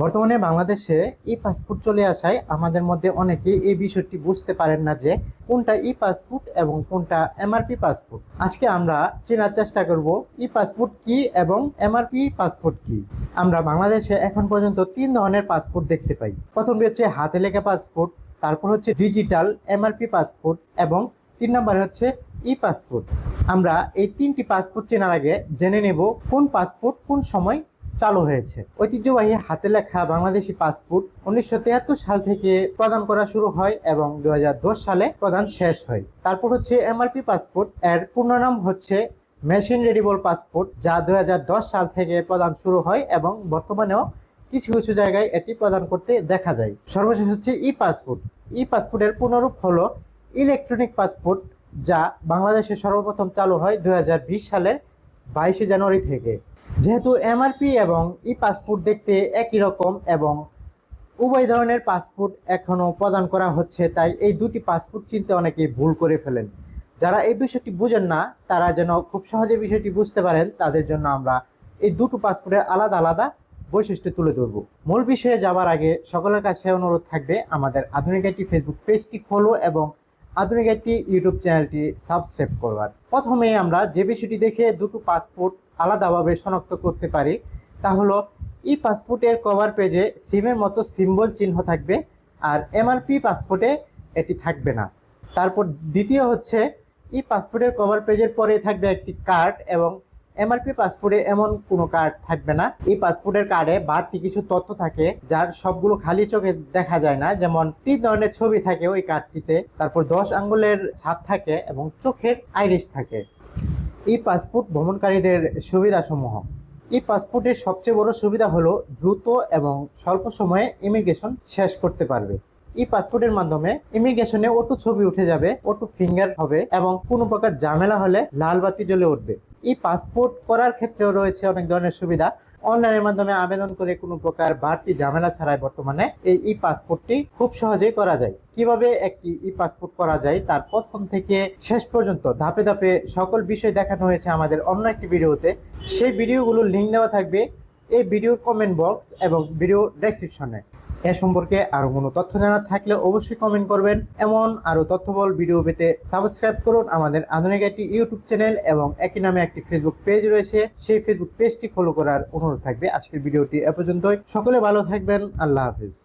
বর্তমানে বাংলাদেশে ই পাসপোর্ট চলে আসায় আমাদের মধ্যে অনেকেই এই বিষয়টি বুঝতে পারেন না যে কোনটা ই পাসপোর্ট এবং কোনটা এমআরপি পাসপোর্ট আজকে আমরা চেনার চেষ্টা করব ই পাসপোর্ট কি এবং এমআরপি পাসপোর্ট কি। আমরা বাংলাদেশে এখন পর্যন্ত তিন ধরনের পাসপোর্ট দেখতে পাই। প্রথমটি হচ্ছে হাতে লেখা পাসপোর্ট তারপর হচ্ছে ডিজিটাল এমআরপি পাসপোর্ট এবং তিন নম্বরে হচ্ছে ই পাসপোর্ট আমরা এই তিনটি পাসপোর্ট চেনার আগে জেনে নেব কোন পাসপোর্ট কোন সময় চালু হয়েছে। ঐতিহ্যবাহী হাতে লেখা বাংলাদেশি পাসপোর্ট উনিশশো তিয়াত্তর সাল থেকে প্রদান করা শুরু হয় এবং দু হাজার দশ সালে প্রদান শেষ হয়। তারপর হচ্ছে এমআরপি পাসপোর্ট, এর পূর্ণ নাম হচ্ছে মেশিন রেডিবল পাসপোর্ট, যা দুই হাজার দশ সাল থেকে প্রদান শুরু হয় এবং বর্তমানেও কিছু কিছু জায়গায় এটি প্রদান করতে দেখা যায়। সর্বশেষ হচ্ছে ই পাসপোর্ট ই পাসপোর্টের পুনরূপ হলো ইলেকট্রনিক পাসপোর্ট, যা বাংলাদেশে সর্বপ্রথম চালু হয় দুই হাজার বিশ সালের বাইশে জানুয়ারি থেকে। যেহেতু এমআরপি এবং ই পাসপোর্ট দেখতে একই রকম এবং উভয় ধরনের পাসপোর্ট এখনও প্রদান করা হচ্ছে, তাই এই দুটি পাসপোর্ট চিনতে অনেকেই ভুল করে ফেলেন। যারা এই বিষয়টি বুঝেন না, তারা যেন খুব সহজে বিষয়টি বুঝতে পারেন, তাদের জন্য আমরা এই দুটো পাসপোর্টের আলাদা আলাদা বৈশিষ্ট্য তুলে ধরব। মূল বিষয়ে যাওয়ার আগে সকলের কাছে অনুরোধ থাকবে, আমাদের আধুনিক একটি ফেসবুক পেজটি ফলো এবং আধুনিক একটি ইউটিউব চ্যানেলটি সাবস্ক্রাইব করবার। প্রথমে আমরা যে বিষয়টি দেখে দুটো পাসপোর্ট আলাদাভাবে শনাক্ত করতে পারি, তা হলো ই পাসপোর্টের কভার পেজে সিমের মতো সিম্বল চিহ্ন থাকবে আর এমআরপি পাসপোর্টে এটি থাকবে না। তারপর দ্বিতীয় হচ্ছে ই পাসপোর্টের কভার পেজের পরে থাকবে একটি কার্ড এবং এমআরপি পাসপোর্টে এমন কোনো কার্ড থাকবে না। এই পাসপোর্টের কার্ডে বাড়তি কিছু তথ্য থাকে, যার সবগুলো খালি চোখে দেখা যায় না। যেমন তিন ধরনের ছবি থাকে ওই কার্ডটিতে তারপর দশ আঙ্গুলের ছাপ থাকে এবং চোখের আইরিশ থাকে। এই পাসপোর্ট ভ্রমণকারীদের সুবিধাসমূহ। এই পাসপোর্টের সবচেয়ে বড় সুবিধা হলো দ্রুত এবং স্বল্প সময়ে ইমিগ্রেশন শেষ করতে পারবে। এই পাসপোর্টের মাধ্যমে ইমিগ্রেশনে ওটু ছবি উঠে যাবে ওটু ফিঙ্গার হবে এবং কোনো প্রকার ঝামেলা হলে লাল বাতি জ্বলে উঠবে। এই পাসপোর্ট করার ক্ষেত্রেও রয়েছে অনেক ধরনের সুবিধা। অনলাইনের মাধ্যমে আবেদন করে কোনো প্রকার বাড়তি ঝামেলা ছাড়াই বর্তমানে এই ই পাসপোর্টটি খুব সহজেই করা যায়। কীভাবে একটি ই পাসপোর্ট করা যায় তার প্রথম থেকে শেষ পর্যন্ত ধাপে ধাপে সকল বিষয় দেখানো হয়েছে আমাদের অন্য একটি ভিডিওতে। সেই ভিডিওগুলোর লিঙ্ক দেওয়া থাকবে এই ভিডিওর কমেন্ট বক্স এবং ভিডিও ডেসক্রিপশনে এ সম্পর্কে আরও কোনো তথ্য জানার থাকলে অবশ্যই কমেন্ট করবেন। এমন আরও তথ্যবল ভিডিও পেতে সাবস্ক্রাইব করুন আমাদের আধুনিক একটি ইউটিউব চ্যানেল এবং একই নামে একটি ফেসবুক পেজ রয়েছে। সেই ফেসবুক পেজটি ফলো করার অনুরোধ থাকবে আজকের ভিডিওটি এ পর্যন্তই। সকলে ভালো থাকবেন। আল্লাহ হাফিজ।